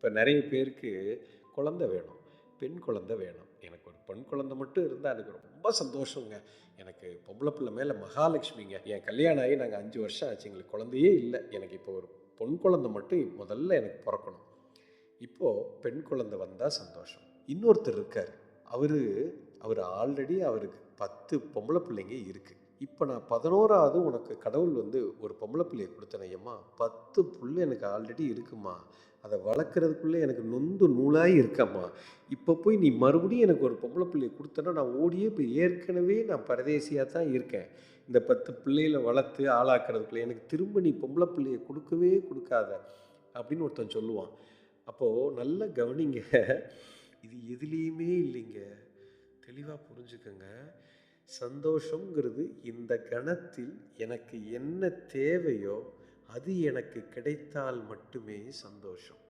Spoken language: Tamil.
இப்போ நிறைய பேருக்கு குழந்தை வேணும் பெண் குழந்தை வேணும். எனக்கு ஒரு பெண் குழந்தை மட்டும் இருந்தால் எனக்கு ரொம்ப சந்தோஷங்க. எனக்கு பொம்பளை பிள்ளை மேலே மகாலட்சுமிங்க. என் கல்யாணம் ஆகி நாங்கள் அஞ்சு வருஷம் ஆச்சு. எங்களுக்கு குழந்தையே இல்லை. எனக்கு இப்போ ஒரு பொன் குழந்தை மட்டும் முதல்ல எனக்கு பிறக்கணும். இப்போது பெண் குழந்தை வந்தால் சந்தோஷம். இன்னொருத்தர் இருக்கார். அவர் அவர் ஆல்ரெடி அவருக்கு பத்து பொம்பளை பிள்ளைங்க இருக்குது இப்போ நான் பதினோராவது உனக்கு கடவுள் வந்து ஒரு பொம்பளை பிள்ளையை கொடுத்தனையம்மா பத்து புள்ள எனக்கு ஆல்ரெடி இருக்குமா? அதை வளர்க்குறதுக்குள்ளே எனக்கு நொந்து நூலாகி இருக்கம்மா. இப்போ போய் நீ மறுபடியும் எனக்கு ஒரு பொம்பளை பிள்ளையை கொடுத்தனா நான் ஓடியே இப்போ ஏற்கனவே நான் பரதேசியாக தான் இருக்கேன். இந்த பத்து பிள்ளைகளை வளர்த்து ஆளாக்குறதுக்குள்ளே எனக்கு திரும்ப நீ பொம்பளை பிள்ளையை கொடுக்கவே கொடுக்காத அப்படின்னு ஒருத்தன் சொல்லுவான். அப்போது நல்ல கவனிங்க. இது எதுலேயுமே இல்லைங்க. தெளிவாக புரிஞ்சுக்கோங்க. சந்தோஷங்கிறது இந்த கணத்தில் எனக்கு என்ன தேவையோ அது எனக்கு கிடைத்தால் மட்டுமே சந்தோஷம்.